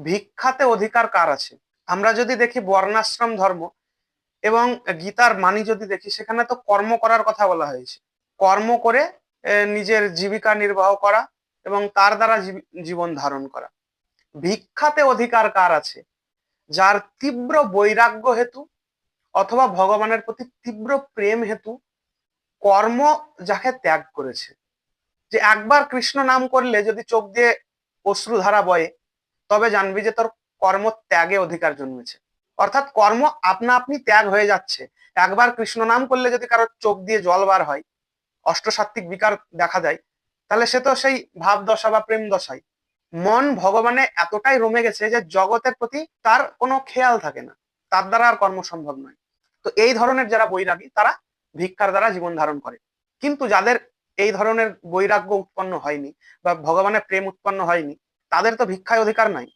ভিক্ষাতে অধিকার কার আছে? আমরা যদি দেখি বর্ণাশ্রম ধর্ম এবং গীতার মানি যদি দেখি, সেখানে তো কর্ম করার কথা বলা হয়েছে। কর্ম করে নিজের জীবিকা নির্বাহ করা এবং তার দ্বারা জীব- জীবন ধারণ করা। ভিক্ষাতে অধিকার কার আছে? যার তীব্র বৈরাগ্য হেতু অথবা ভগবানের প্রতি তীব্র প্রেম হেতু কর্ম যাকে ত্যাগ করেছে। যে একবার কৃষ্ণ নাম করলে যদি চোখ দিয়ে অশ্রুধারা বয়ে তবে জানবি যে তোর কর্ম ত্যাগে অধিকার জন্মেছে। অর্থাৎ কর্ম আপনা আপনি ত্যাগ হয়ে যাচ্ছে। একবার কৃষ্ণ নাম করলে যদি কারোর চোখ দিয়ে জল বার হয়, অষ্টসাত্ত্বিক বিকার দেখা যায় তাহলে সে তো সেই ভাব দশা বা প্রেম দশাই মন ভগবানে এতটাই রমে গেছে যে জগতের প্রতি তার কোনো খেয়াল থাকে না। তার দ্বারা আর কর্ম সম্ভব নয়। তো এই ধরনের যারা বৈরাগী, তারা ভিক্ষার দ্বারা জীবন ধারণ করে। কিন্তু যাদের এই ধরনের বৈরাগ্য উৎপন্ন হয়নি বা ভগবানের প্রেম উৎপন্ন হয়নি তাদের তো ভিক্ষায় অধিকার নাই।